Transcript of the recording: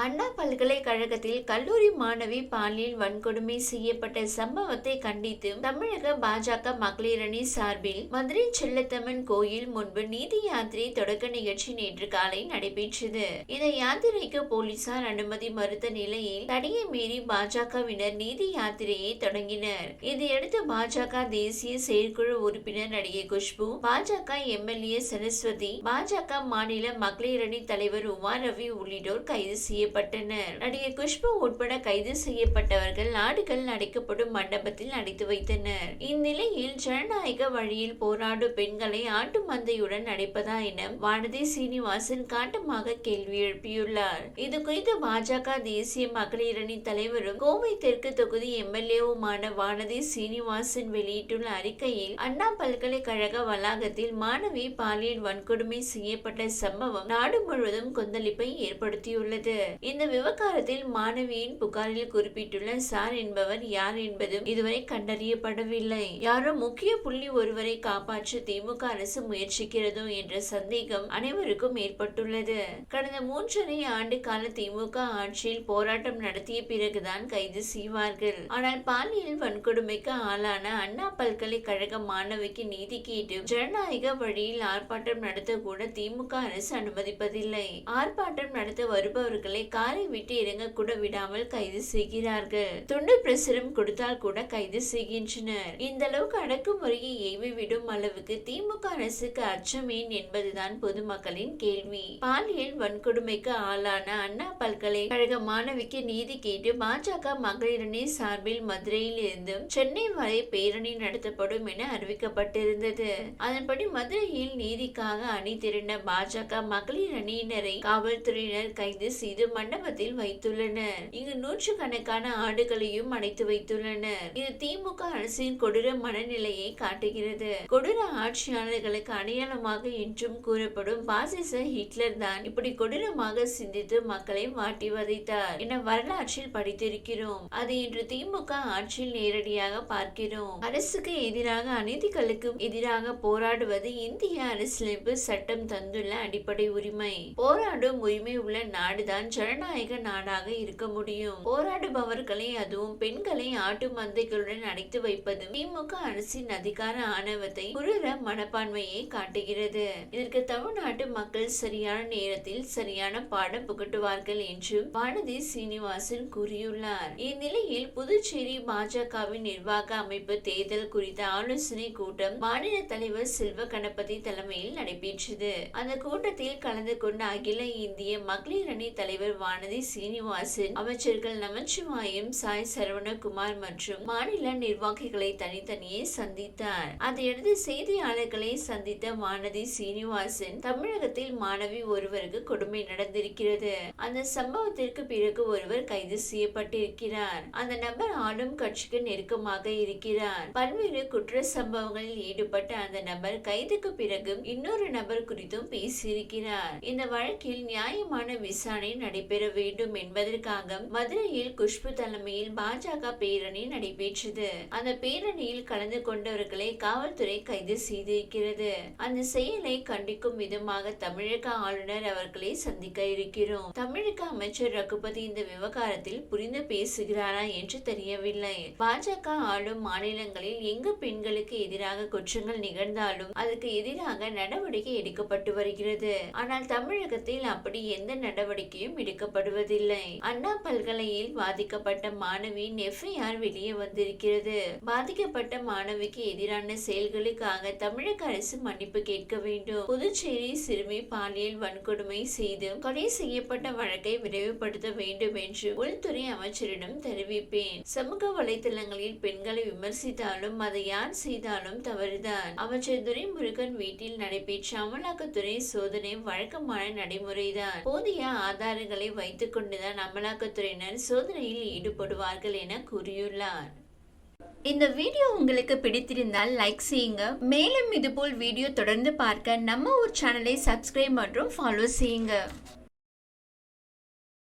அண்ணா பல்கலைக்கழகத்தில் கல்லூரி மாணவி பாலியல் வன்கொடுமை செய்யப்பட்ட சம்பவத்தை கண்டித்து தமிழக பாஜக மகளிரணி சார்பில் மதுரை செல்லத்தம்மன் கோயில் முன்பு நீதி யாத்திரை தொடக்க நிகழ்ச்சி நேற்று காலை நடைபெற்றது. இந்த யாத்திரைக்கு போலீசார் அனுமதி மறுத்த நிலையில் தடையை மீறி பாஜகவினர் நீதி யாத்திரையை தொடங்கினர். இதையடுத்து பாஜக தேசிய செயற்குழு உறுப்பினர் நடிகை குஷ்பு பாஜக எம்எல்ஏ சரஸ்வதி பாஜக மாநில மகளிரணி தலைவர் உமா ரவி உள்ளிட்டோர் கைது செய்ய செய்யப்பட்டனர். நடிகை குஷ்பு உட்பட கைது செய்யப்பட்டவர்கள் நாடுகள் அடைக்கப்படும் மண்டபத்தில் அடைத்து வைத்தனர். இந்நிலையில் ஜனநாயக வழியில் போராடும் பெண்களை ஆட்டு மந்தையுடன் அடைப்பதா என வானதி சீனிவாசன் காட்டமாக கேள்வி எழுப்பியுள்ளார். இது குறித்து பாஜக தேசிய மகளிரணி தலைவரும் கோவை தெற்கு தொகுதி எம்எல்ஏவுமான வானதி சீனிவாசன் வெளியிட்டுள்ள அறிக்கையில் அண்ணா பல்கலைக்கழக வளாகத்தில் மாணவி பாலியல் வன்கொடுமை செய்யப்பட்ட சம்பவம் நாடு முழுவதும் கொந்தளிப்பை ஏற்படுத்தியுள்ளது. இந்த விவகாரத்தில் மாணவியின் புகாரில் குறிப்பிட்டுள்ள சார் என்பவர் யார் என்பதும் இதுவரை கண்டறியப்படவில்லை. யாரோ முக்கிய புள்ளி ஒருவரை காப்பாற்ற திமுக அரசு முயற்சிக்கிறதோ என்ற சந்தேகம் அனைவருக்கும் ஏற்பட்டுள்ளது. கடந்த மூன்றரை ஆண்டு கால திமுக ஆட்சியில் போராட்டம் நடத்திய பிறகுதான் கைது செய்வார்கள். ஆனால் பாலியல் வன்கொடுமைக்கு ஆளான அண்ணா பல்கலைக்கழக மாணவிக்கு நீதி கேட்டு ஜனநாயக வழியில் ஆர்ப்பாட்டம் நடத்த கூட திமுக அரசு அனுமதிப்பதில்லை. ஆர்ப்பாட்டம் நடத்த வருபவர்களை காரை விட்டு இறங்க கூட விடாமல் கைது செய்கிறார்கள். துண்டு பிரசுரம் கொடுத்தால் கூட கைது செய்கின்றனர். இந்த அளவுக்கு அடக்குமுறையை ஏவி விடும் அளவுக்கு திமுக அரசுக்கு அச்சமேன் என்பதுதான் பொதுமக்களின் கேள்வி. பாலியல் வன்கொடுமைக்கு ஆளான அண்ணா பல்கலைக்கழக மாணவிக்கு நீதி கேட்டு பாஜக மகளிரணி சார்பில் மதுரையில் இருந்தும் சென்னை வரை பேரணி நடத்தப்படும் என அறிவிக்கப்பட்டிருந்தது. அதன்படி மதுரையில் நீதிக்காக அணி திரண்ட பாஜக மகளிர் அணியினரை காவல்துறையினர் கைது செய்து மண்டபத்தில் வைத்துள்ளனர். இங்கு நூற்று கணக்கான ஆடுகளையும் அடைத்து வைத்துள்ளனர். இது திமுக அரசின் கொடூர மனநிலையை காட்டுகிறது. கொடூர ஆட்சியாளர்களுக்கு அடையாளமாக என்றும் கூறப்படும் பாசிச ஹிட்லர் தான் இப்படி கொடூரமாக சிந்தித்து மக்களை வாட்டி வதைத்தார் என வரலாற்றில் படித்திருக்கிறோம். அது இன்று திமுக ஆட்சியில் நேரடியாக பார்க்கிறோம். அரசுக்கு எதிராக அநீதிகளுக்கு எதிராக போராடுவது இந்திய அரசியலமைப்பு சட்டம் தந்துள்ள அடிப்படை உரிமை. போராடும் உரிமை உள்ள நாடுதான் ஜனநாயக நாடாக இருக்க முடியும். போராடுபவர்களை அதுவும் பெண்களை ஆட்டு மந்தைகளுடன் அடைத்து வைப்பது திமுக அரசின் அதிகார ஆணவத்தை குளிர மனப்பான்மையை காட்டுகிறது. இதற்கு தமிழ்நாட்டு மக்கள் சரியான நேரத்தில் சரியான பாடம் புகட்டுவார்கள் என்றும் வானதி சீனிவாசன் கூறியுள்ளார். இந்நிலையில் புதுச்சேரி பாஜகவின் நிர்வாக அமைப்பு தேர்தல் குறித்த ஆலோசனை கூட்டம் மாநில தலைவர் செல்வ கணபதி தலைமையில் நடைபெற்றது. அந்த கூட்டத்தில் கலந்து கொண்ட அகில இந்திய மகளிர் அணி தலைவர் வானதி சீனிவாசன் அமைச்சர்கள் நமச்சிவாயம் சாய் சரவணகுமார் மற்றும் மாநில நிர்வாகிகளை தனித்தனியே சந்தித்தார். அதையடுத்து செய்தியாளர்களை சந்தித்த வானதி சீனிவாசன் தமிழகத்தில் மாணவி ஒருவருக்கு கொடுமை நடந்திருக்கிறது. அந்த சம்பவத்திற்கு பிறகு ஒருவர் கைது செய்யப்பட்டிருக்கிறார். அந்த நபர் ஆளும் கட்சிக்கு நெருக்கமாக இருக்கிறார். பல்வேறு குற்ற சம்பவங்களில் ஈடுபட்ட அந்த நபர் கைதுக்கு பிறகு இன்னொரு நபர் குறித்தும் பேசியிருக்கிறார். இந்த வழக்கில் நியாயமான விசாரணை நடை நடைபெற வேண்டும் என்பதற்காக மதுரையில் குஷ்பு தலைமையில் பாஜக பேரணி நடைபெற்றது. அந்த பேரணியில் கலந்து கொண்டவர்களை காவல்துறை கைது செய்திருக்கிறது. அந்த செயலை கண்டிக்கும் விதமாக தமிழக ஆளுநர் அவர்களை சந்திக்க இருக்கிறோம். தமிழக அமைச்சர் ரகுபதி இந்த விவகாரத்தில் புரிந்து பேசுகிறாரா என்று தெரியவில்லை. பாஜக ஆளும் மாநிலங்களில் எங்கு பெண்களுக்கு எதிராக குற்றங்கள் நிகழ்ந்தாலும் அதற்கு எதிராக நடவடிக்கை எடுக்கப்பட்டு வருகிறது. ஆனால் தமிழகத்தில் அப்படி எந்த நடவடிக்கையும் எடுக்கப்படுவதில்லை அண்ணா பல்கலையில் பாதிக்கப்பட்ட மாணவியின் எஃப்ஐஆர் வெளியே வந்திருக்கிறது. பாதிக்கப்பட்ட மாணவிக்கு எதிரான செயல்களுக்காக தமிழக அரசு மன்னிப்பு கேட்க வேண்டும். புதுச்சேரி சிறுமி பாலியல் வன்கொடுமை செய்து கொலை செய்யப்பட்ட வழக்கை விரைவுபடுத்த வேண்டும் என்று உள்துறை அமைச்சரிடம் தெரிவிப்பேன். சமூக வலைதளங்களில் பெண்களை விமர்சித்தாலும் அதை யார் செய்தாலும் தவறுதான். அமைச்சர் துரைமுருகன் வீட்டில் நடைபெற்ற அமலாக்கத்துறை சோதனை வழக்கமான நடைமுறைதான். போதிய ஆதாரங்கள் வைத்துக் வைத்துக்கொண்டுதான் அமலாக்கத்துறையினர் சோதனையில் ஈடுபடுவார்கள் என கூறியுள்ளார். இந்த வீடியோ உங்களுக்கு பிடித்திருந்தால் லைக் செய்யுங்க. மேலும் இதுபோல் வீடியோ தொடர்ந்து பார்க்க நம்ம ஒரு சேனலை சப்ஸ்கிரைப் மற்றும் ஃபாலோ செய்யுங்க.